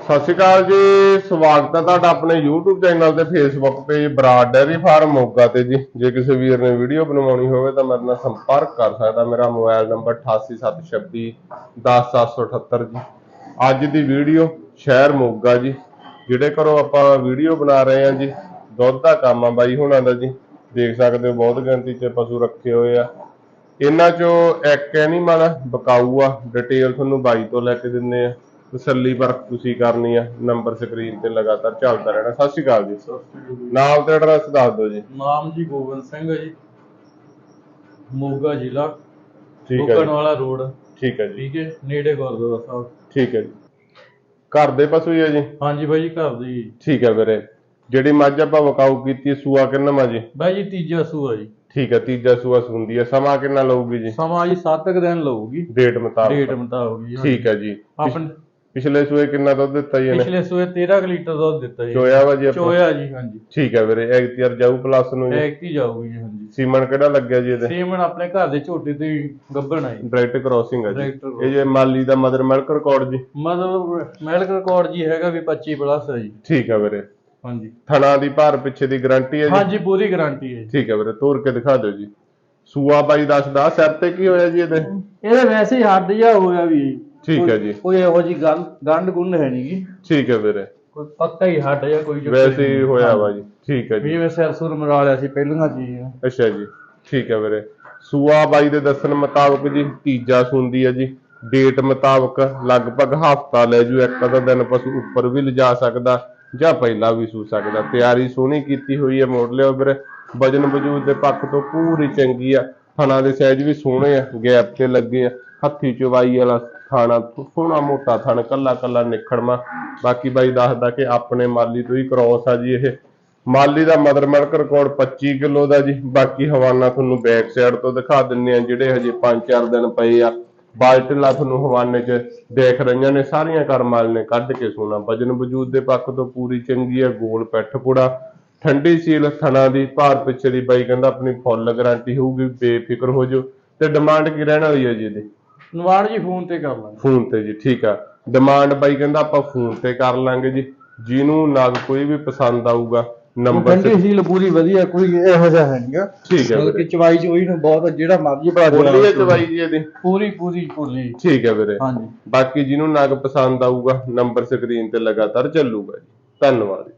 ਸਤਿ ਸ਼੍ਰੀ ਅਕਾਲ ਜੀ, ਸਵਾਗਤ ਹੈ ਤੁਹਾਡਾ ਆਪਣੇ YouTube ਚੈਨਲ ਤੇ Facebook page Brar dairy farm Moga ਤੇ ਜੀ। ਜੇ ਕਿਸੇ ਵੀਰ ਨੇ ਵੀਡੀਓ ਬਣਵਾਉਣੀ ਹੋਵੇ ਤਾਂ ਮੇਰੇ ਨਾਲ ਸੰਪਰਕ ਕਰ ਸਕਦਾ। ਮੇਰਾ ਮੋਬਾਈਲ ਨੰਬਰ 8876 10778 ਜੀ। ਅੱਜ ਦੀ ਵੀਡੀਓ ਸ਼ਹਿਰ ਮੋਗਾ ਜੀ, ਜਿਹੜੇ ਘਰੋਂ ਆਪਾਂ ਵੀਡੀਓ ਬਣਾ ਰਹੇ ਹਾਂ ਜੀ, ਦੁੱਧ ਦਾ ਕੰਮ ਆ ਬਾਈ ਹੁਣਾਂ ਦਾ ਜੀ। ਦੇਖ ਸਕਦੇ ਹੋ, ਬਹੁਤ ਗਿਣਤੀ 'ਚ ਪਸ਼ੂ ਰੱਖੇ ਹੋਏ ਆ। ਇਹਨਾਂ ਚੋਂ ਇੱਕ ਐਨੀਮਲ ਬਕਾਊ ਆ। ਡਿਟੇਲ ਤੁਹਾਨੂੰ ਬਾਈ ਤੋਂ ਲੈ ਕੇ ਦਿੰਨੇ ਆ। ਤਸੱਲੀ ਪਰਖ ਤੁਸੀਂ ਕਰਨੀ ਆ ਨੰਬਰ ਸਕਰੀਨ ਤੇ ਲਗਾਤਾਰ ਚੱਲਦਾ ਰਹਿਣਾ। ਸਤਿ ਸ਼੍ਰੀ ਅਕਾਲ ਜੀ। ਨਾਮ ਤੇ ਐਡਰੈਸ ਦੱਸ ਦਿਓ ਜੀ। ਨਾਮ ਜੀ ਗੋਬਿੰਦ ਸਿੰਘ ਹੈ ਜੀ। ਮੋਗਾ ਜ਼ਿਲ੍ਹਾ ਠੀਕ ਹੈ ਜੀ। ਵਾਲਾ ਰੋਡ। ਠੀਕ ਹੈ ਜੀ। ਠੀਕ ਹੈ ਨੇੜੇ ਗੁਰਦੁਆਰਾ ਸਾਹਿਬ। ਠੀਕ ਹੈ ਜੀ। ਘਰ ਦੇ ਪਸ਼ੂ ਹੀ ਆ ਜੀ? ਹਾਂਜੀ ਬਾਈ ਜੀ ਘਰ ਦੀ ਠੀਕ ਹੈ ਵੀਰੇ। ਜਿਹੜੀ ਮੱਝ ਆਪਾਂ ਬਕਾਊ ਕੀਤੀ ਸੂਆ ਕਿੰਨਾ ਮਾ ਜੀ? ਬਾਈ ਜੀ ਤੀਜਾ ਸੂਆ ਜੀ। ਠੀਕ ਹੈ ਤੀਜਾ ਸੂਆ ਸੁੰਦੀ ਹੈ। ਸਮਾਂ ਕਿੰਨਾ ਲਊਗੀ ਜੀ? ਸਮਾਂ ਜੀ 7 ਦਿਨ ਲਊਗੀ। ਡੇਟ ਮੁਤਾਬਕ। ਡੇਟ ਮੁਤਾਬਕ ਜੀ। ਠੀਕ ਹੈ ਜੀ। ਆਪਣੇ ਪਿਛਲੇ ਸੂਏ ਕਿੰਨਾ ਦੁੱਧ ਦਿੱਤਾ ਜੀ ਇਹਨੇ? ਪਿਛਲੇ ਸੂਏ 13 ਕੁ ਲੀਟਰ ਦੁੱਧ ਦਿੱਤਾ ਜੀ। ਚੋਇਆ ਵਾ ਜੀ ਆਪਾਂ? ਚੋਇਆ ਜੀ ਹਾਂਜੀ। ਠੀਕ ਹੈ ਵੀਰੇ ਐਗਤੀਆਰ ਜਾਊ ਪਲੱਸ ਨੂੰ ਜੀ? ਐਕਟੀ ਜਾਊਗੀ ਜੀ ਹਾਂਜੀ। ਸੀਮਨ ਕਿਹੜਾ ਲੱਗਿਆ ਜੀ ਇਹਦੇ? ਸੀਮਨ ਆਪਣੇ ਘਰ ਦੇ ਝੋਟੇ ਤੇ ਹੀ ਗੱਭਣ ਆ ਜੀ। ਡਾਇਰੈਕਟ ਕ੍ਰੋਸਿੰਗ ਹੈ ਜੀ। Direct crossing। ਇਹ ਜੇ ਮਾਲੀ ਦਾ ਮਦਰ ਮਿਲਕ ਰਿਕਾਰਡ ਜੀ? ਮਤਲਬ ਮੈਲਕ ਰਿਕਾਰਡ ਜੀ ਹੈਗਾ ਵੀ 25 ਪਲੱਸ ਹੈ ਜੀ। ਠੀਕ ਹੈ ਵੀਰੇ। ਹਾਂਜੀ। ਥਣਾ ਦੀ ਭਾਰ ਪਿੱਛੇ ਦੀ ਗਾਰੰਟੀ ਹੈ ਜੀ? ਹਾਂਜੀ ਪੂਰੀ ਗਾਰੰਟੀ ਹੈ ਜੀ। ਠੀਕ ਹੈ ਵੀਰੇ ਤੋੜ ਕੇ ਦਿਖਾ ਦਿਓ ਜੀ। ਸੂਆ ਬਾਈ ਦੱਸਦਾ ਸਿਰ ਤੇ ਕੀ ਹੋਇਆ ਜੀ ਇਹਦੇ? ਇਹਦੇ ਵੈਸੇ ਹੀ ਹੱਡ ਜਿਹਾ ਹੋਇਆ ਵੀ ਠੀਕ ਹੈ ਜੀ। ਕੋਈ ਇਹੋ ਜੀ ਗੱਲ ਗੰਢ ਗੁੰਨ ਹੈ ਨਹੀਂ ਗੀ ਠੀਕ ਹੈ ਵੀਰੇ। ਕੋਈ ਪੱਕਾ ਹੀ ਹੱਡ ਜਾਂ ਕੋਈ ਚੱਕਰ ਵੈਸੇ ਹੀ। ਹੋਇਆ ਵਾ ਜੀ। ਠੀਕ ਹੈ ਵੀ ਜੀ ਜਿਵੇਂ ਸਿਰ ਸੁਰ ਮਰਾ ਲਿਆ ਸੀ ਪਹਿਲੀਆਂ ਚੀਜ਼ਾਂ ਅੱਛਾ ਜੀ। ਠੀਕ ਹੈ ਵੀਰੇ। ਸੂਆ ਬਾਈ ਦੇ ਦੱਸਣ ਮੁਤਾਬਕ ਜੀ ਤੀਜਾ ਸੁੰਦੀ ਹੈ ਜੀ। ਡੇਟ ਮੁਤਾਬਕ ਲਗਭਗ ਹਫਤਾ ਲੈ ਜੂ। ਇੱਕ ਅੱਧਾ ਦਿਨ ਪਸ਼ੂ ਉੱਪਰ ਵੀ ਲਿਜਾ ਸਕਦਾ ਜਾਂ ਪਹਿਲਾਂ ਵੀ ਸੂ ਸਕਦਾ। ਤਿਆਰੀ ਸੋਹਣੀ ਕੀਤੀ ਹੋਈ ਹੈ ਮੋੜ ਲਿਓ ਵੀਰੇ। ਵਜਨ ਵਜੂਦ ਦੇ ਪੱਖ ਤੋਂ ਪੂਰੀ ਚੰਗੀ ਆ। ਥਣਾ ਦੇ ਸਾਈਜ਼ ਵੀ ਸੋਹਣੇ ਆ। ਗੈਪ ਤੇ ਲੱਗੇ ਆ। ਹੱਥੀ ਚਵਾਈ ਵਾਲਾ ਥਾਣਾ ਸੋਹਣਾ ਮੋਟਾ ਥਣ, ਕੱਲਾ ਕੱਲਾ ਨਿਖੜਮਾ। ਬਾਕੀ ਬਾਈ ਦੱਸਦਾ ਕਿ ਆਪਣੇ ਮਾਲੀ ਤੋਂ ਹੀ ਕ੍ਰੋਸ ਆ ਜੀ ਇਹ। ਮਾਲੀ ਦਾ ਮਦਰ ਮਲਕ ਰਿਕਾਰਡ 25 ਕਿਲੋ ਦਾ ਜੀ। ਬਾਕੀ ਹਵਾਨਾ ਤੁਹਾਨੂੰ ਬੈਕ ਸਾਈਡ ਤੋਂ ਦਿਖਾ ਦਿੰਨੇ ਆ, ਜਿਹੜੇ ਹਜੇ 5-4 ਦਿਨ ਪਏ ਆ। ਬਾਲਟਲਾ ਤੁਹਾਨੂੰ ਹਵਾਨੇ 'ਚ ਦੇਖ ਰਹੀਆਂ ਨੇ, ਸਾਰੀਆਂ ਕਰਮਾਲ ਨੇ ਕੱਢ ਕੇ ਸੋਨਾ। ਵਜਨ ਵਜੂਦ ਦੇ ਪੱਖ ਤੋਂ ਪੂਰੀ ਚੰਗੀ ਆ, ਗੋਲ ਪੈਠ ਪੁੜਾ। ਠੰਡੀ ਸੀਲ ਥਣਾ ਦੀ ਭਾਰ ਪਿੱਛੇ ਦੀ ਬਾਈ ਕਹਿੰਦਾ ਆਪਣੀ ਫੁੱਲ ਗਾਰੰਟੀ ਹੋਊਗੀ, ਬੇਫਿਕਰ ਹੋ ਜਾਓ। ਤੇ ਡਿਮਾਂਡ ਕੀ ਰਹਿਣ ਵਾਲੀ ਹੈ ਜੀ ਇਹਦੀ? ਨਵਾੜ ਜੀ ਫੋਨ ਤੇ ਕਰ ਲਾਂਗੇ। ਫੋਨ ਤੇ ਜੀ ਠੀਕ ਆ। ਡਿਮਾਂਡ ਬਾਈ ਕਹਿੰਦਾ ਆਪਾਂ ਫੋਨ ਤੇ ਕਰ ਲਾਂਗੇ ਜੀ। ਜਿਹਨੂੰ ਨਗ ਕੋਈ ਵੀ ਪਸੰਦ ਆਊਗਾ ਨੰਬਰ ਠੰਡੀ ਸੀਲ ਪੂਰੀ ਵਧੀਆ ਕੋਈ ਇਹੋ ਜਿਹਾ ਹੈ ਨਹੀਂਗਾ ਠੀਕ ਹੈ ਮਤਲਬ ਵੀਰੇ ਕਿ ਚਵਾਈ ਚੋਈ ਨੂੰ ਬਹੁਤ ਜਿਹੜਾ ਮਰਜ਼ੀ ਬਣਾ ਬੋਲੀ ਹੈ ਚਵਾਈ ਜੀ ਇਹਦੀ। ਪੂਰੀ ਪੂਰੀ ਪੂਰੀ ਠੀਕ ਹੈ ਵੀਰੇ। ਹਾਂਜੀ। ਬਾਕੀ ਜਿਹਨੂੰ ਨਗ ਪਸੰਦ ਆਊਗਾ ਨੰਬਰ ਸਕਰੀਨ ਤੇ ਲਗਾਤਾਰ ਚੱਲੂਗਾ ਜੀ। ਧੰਨਵਾਦ ਜੀ।